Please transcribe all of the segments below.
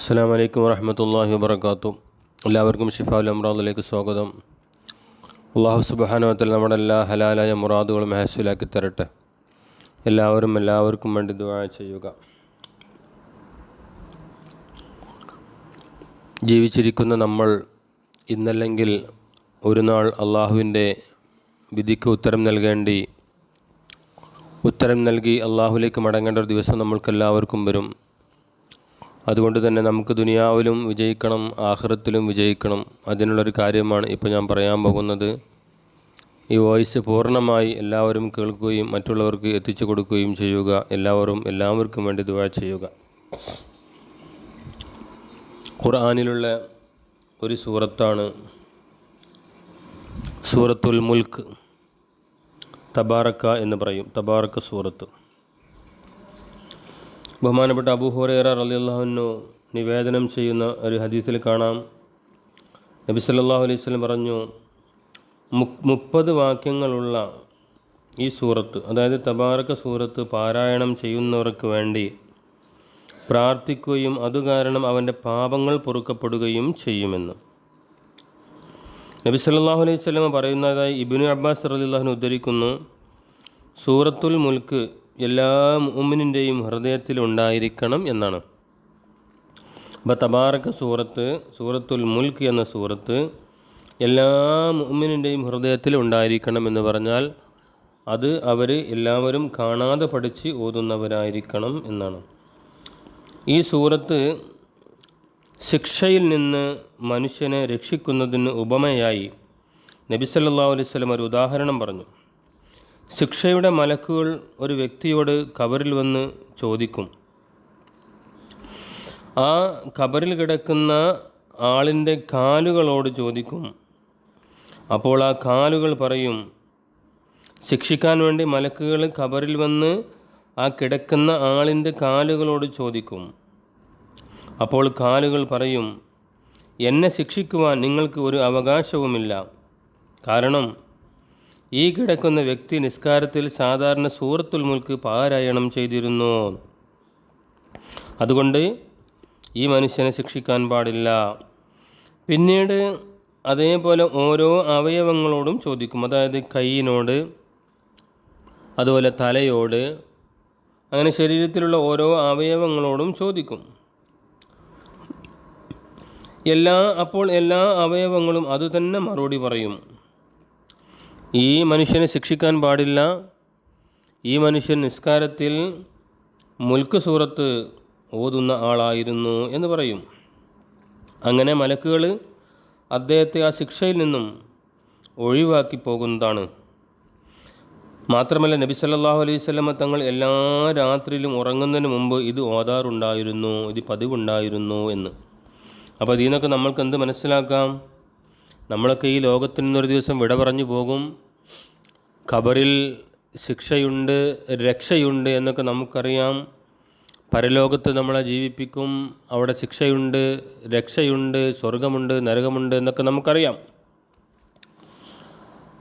അസ്സാം വലൈക്കും വരഹമത്തല്ലാഹി വാബർക്കാത്തു എല്ലാവർക്കും ഷിഫാൽ അമ്രാദിലേക്ക് സ്വാഗതം. അള്ളാഹു സുബാനുവത്തിൽ നമ്മുടെ എല്ലാ ഹലാലായ മുറാദുകളും ഹാസിലാക്കി തരട്ടെ. എല്ലാവരും എല്ലാവർക്കും വേണ്ടി ദുആ ചെയ്യുക. ജീവിച്ചിരിക്കുന്ന നമ്മൾ ഇന്നല്ലെങ്കിൽ ഒരു നാൾ അള്ളാഹുവിന്റെ വിധിക്ക് ഉത്തരം നൽകേണ്ടി ഉത്തരം നൽകി അള്ളാഹുലേക്ക് മടങ്ങേണ്ട ഒരു ദിവസം നമ്മൾക്കെല്ലാവർക്കും വരും. അതുകൊണ്ട് തന്നെ നമുക്ക് ദുനിയാവിലും വിജയിക്കണം ആഹ്റത്തിലും വിജയിക്കണം. അതിനുള്ളൊരു കാര്യമാണ് ഇപ്പോൾ ഞാൻ പറയാൻ പോകുന്നത്. ഈ വോയിസ് പൂർണമായി എല്ലാവരും കേൾക്കുകയും മറ്റുള്ളവർക്ക് എത്തിച്ചു കൊടുക്കുകയും ചെയ്യുക. എല്ലാവരും എല്ലാവർക്കും വേണ്ടി ദുവാ ചെയ്യുക. ഖുർആാനിലുള്ള ഒരു സൂറത്താണ് സൂറത്തുൽ മുൽക്ക്. തബാറക്ക എന്ന് പറയും. തബാറക്ക സൂറത്ത്. ബഹുമാനപ്പെട്ട അബൂഹുറേറ റലിയല്ലാഹുവിനു നിവേദനം ചെയ്യുന്ന ഒരു ഹദീസിൽ കാണാം. നബി സല്ലാഹു അലൈഹി സ്വലം പറഞ്ഞു മുപ്പത് വാക്യങ്ങളുള്ള ഈ സൂറത്ത് അതായത് തബാറക സൂറത്ത് പാരായണം ചെയ്യുന്നവർക്ക് വേണ്ടി പ്രാർത്ഥിക്കുകയും അതുകാരണം അവന്റെ പാപങ്ങൾ പൊറുക്കപ്പെടുകയും ചെയ്യുമെന്ന്. നബി സല്ലാഹു അലൈഹി സ്വലമ പറയുന്നതായി ഇബിനു അബ്ബാസ് റലിള്ളാഹുന് ഉദ്ധരിക്കുന്നു സൂറത്തുൽ മുൽക്ക് എല്ലാ മുമ്മിനിന്റെയും ഹൃദയത്തിൽ ഉണ്ടായിരിക്കണം എന്നാണ്. അപ്പോൾ തബാറക്ക സൂറത്ത് സൂറത്തുൽ മുൽക്ക് എന്ന സൂറത്ത് എല്ലാ മുമ്മിനിന്റെയും ഹൃദയത്തിൽ ഉണ്ടായിരിക്കണം എന്ന് പറഞ്ഞാൽ അത് അവർ എല്ലാവരും കാണാതെ പഠിച്ച് ഓതുന്നവരായിരിക്കണം എന്നാണ്. ഈ സൂറത്ത് ശിക്ഷയിൽ നിന്ന് മനുഷ്യനെ രക്ഷിക്കുന്നതിന് ഉപമയായി നബി സല്ലാ അലൈഹി സ്വലം ഒരു ഉദാഹരണം പറഞ്ഞു. ശിക്ഷയുടെ മലക്കുകൾ ഒരു വ്യക്തിയോട് കബറിൽ വന്ന് ചോദിക്കും. ആ കബറിൽ കിടക്കുന്ന ആളിന്റെ കാലുകളോട് ചോദിക്കും. അപ്പോൾ ആ കാലുകൾ പറയും ശിക്ഷിക്കാൻ വേണ്ടി മലക്കുകൾ കബറിൽ വന്ന് ആ കിടക്കുന്ന ആളിന്റെ കാലുകളോട് ചോദിക്കും. അപ്പോൾ കാലുകൾ പറയും എന്നെ ശിക്ഷിക്കുവാൻ നിങ്ങൾക്ക് ഒരു അവകാശവുമില്ല. കാരണം ഈ കിടക്കുന്ന വ്യക്തി നിസ്കാരത്തിൽ സാധാരണ സൂറത്തുൽ മുൽക്ക് പാരായണം ചെയ്തിരുന്നു. അതുകൊണ്ട് ഈ മനുഷ്യനെ ശിക്ഷിക്കാൻ പാടില്ല. പിന്നീട് അതേപോലെ ഓരോ അവയവങ്ങളോടും ചോദിക്കും. അതായത് കൈയിനോട് അതുപോലെ തലയോട് അങ്ങനെ ശരീരത്തിലുള്ള ഓരോ അവയവങ്ങളോടും ചോദിക്കും. എല്ലാ അപ്പോൾ എല്ലാ അവയവങ്ങളും അതുതന്നെ മറുപടി പറയും. ഈ മനുഷ്യനെ ശിക്ഷിക്കാൻ പാടില്ല. ഈ മനുഷ്യൻ നിസ്കാരത്തിൽ മുൽക്ക് സൂറത്ത് ഓതുന്ന ആളായിരുന്നു എന്ന് പറയും. അങ്ങനെ മലക്കുകൾ അദ്ദേഹത്തെ ആ ശിക്ഷയിൽ നിന്നും ഒഴിവാക്കി പോകുന്നതാണ്. മാത്രമല്ല നബി സല്ലാഹു അലൈഹി സ്വലമ തങ്ങൾ എല്ലാ രാത്രിയിലും ഉറങ്ങുന്നതിന് മുമ്പ് ഇത് ഓതാറുണ്ടായിരുന്നു ഇത് പതിവുണ്ടായിരുന്നു എന്ന്. അപ്പോൾ ഇതിൽ നിന്നൊക്കെ നമ്മൾക്ക് എന്ത് മനസ്സിലാക്കാം? നമ്മളൊക്കെ ഈ ലോകത്തിൽ നിന്നൊരു ദിവസം വിട പറഞ്ഞു പോകും. ഖബറിൽ ശിക്ഷയുണ്ട് രക്ഷയുണ്ട് എന്നൊക്കെ നമുക്കറിയാം. പരലോകത്ത് നമ്മളെ ജീവിപ്പിക്കും. അവിടെ ശിക്ഷയുണ്ട് രക്ഷയുണ്ട് സ്വർഗമുണ്ട് നരകമുണ്ട് എന്നൊക്കെ നമുക്കറിയാം.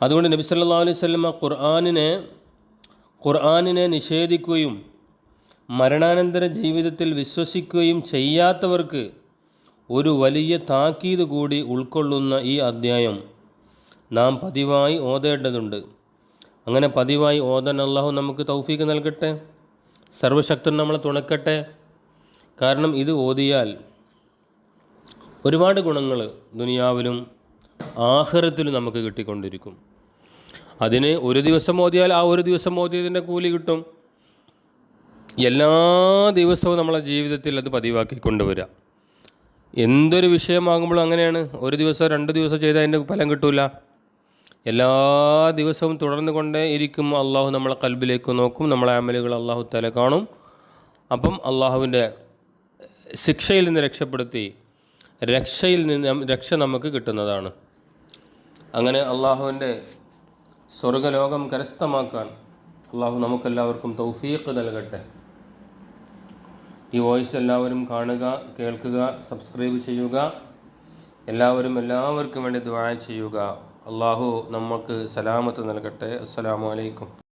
അതുകൊണ്ട് നബി സല്ലാ അലൈഹി സ്വലമ ഖുർആാനിനെ ഖുർആാനിനെ നിഷേധിക്കുകയും മരണാനന്തര ജീവിതത്തിൽ വിശ്വസിക്കുകയും ചെയ്യാത്തവർക്ക് ഒരു വലിയ താക്കീത് കൂടി ഉൾക്കൊള്ളുന്ന ഈ അദ്ധ്യായം നാം പതിവായി ഓതേണ്ടതുണ്ട്. അങ്ങനെ പതിവായി ഓതാൻ അള്ളാഹു നമുക്ക് തൗഫീക്ക് നൽകട്ടെ? സർവശക്തൻ നമ്മളെ തുണക്കട്ടെ? കാരണം ഇത് ഓതിയാൽ ഒരുപാട് ഗുണങ്ങൾ ദുനിയാവിലും ആഹ്റത്തിലും നമുക്ക് കിട്ടിക്കൊണ്ടിരിക്കും. അതിന് ഒരു ദിവസം ഓതിയാൽ ആ ഒരു ദിവസം ഓതിയതിന്റെ കൂലി കിട്ടും. എല്ലാ ദിവസവും നമ്മളെ ജീവിതത്തിൽ അത് പതിവാക്കി കൊണ്ടുവരിക. എന്തൊരു വിഷയമാകുമ്പോഴും അങ്ങനെയാണ്. ഒരു ദിവസം രണ്ട് ദിവസം ചെയ്താൽ അതിന്റെ ഫലം കിട്ടില്ല എല്ലാ ദിവസവും തുടർന്നു കൊണ്ടേ ഇരിക്കും. അള്ളാഹു നമ്മളെ കൽബിലേക്ക് നോക്കും. നമ്മളെ അമലുകൾ അള്ളാഹു തല കാണും. അപ്പം അള്ളാഹുവിന്റെ ശിക്ഷയിൽ നിന്ന് രക്ഷപ്പെടുത്തി രക്ഷയിൽ നിന്ന് രക്ഷ നമുക്ക് കിട്ടുന്നതാണ്. അങ്ങനെ അള്ളാഹുവിന്റെ സ്വർഗലോകം കരസ്ഥമാക്കാൻ അള്ളാഹു നമുക്കെല്ലാവർക്കും തൗഫീഖ് നൽകട്ടെ. ഈ വോയിസ് എല്ലാവരും കാണുക കേൾക്കുക സബ്സ്ക്രൈബ് ചെയ്യുക. എല്ലാവരും എല്ലാവർക്കും വേണ്ടി ദ്വായ ചെയ്യുക. അള്ളാഹു നമുക്ക് സലാമത്ത് നൽകട്ടെ. അസ്സലാമു അലൈക്കും.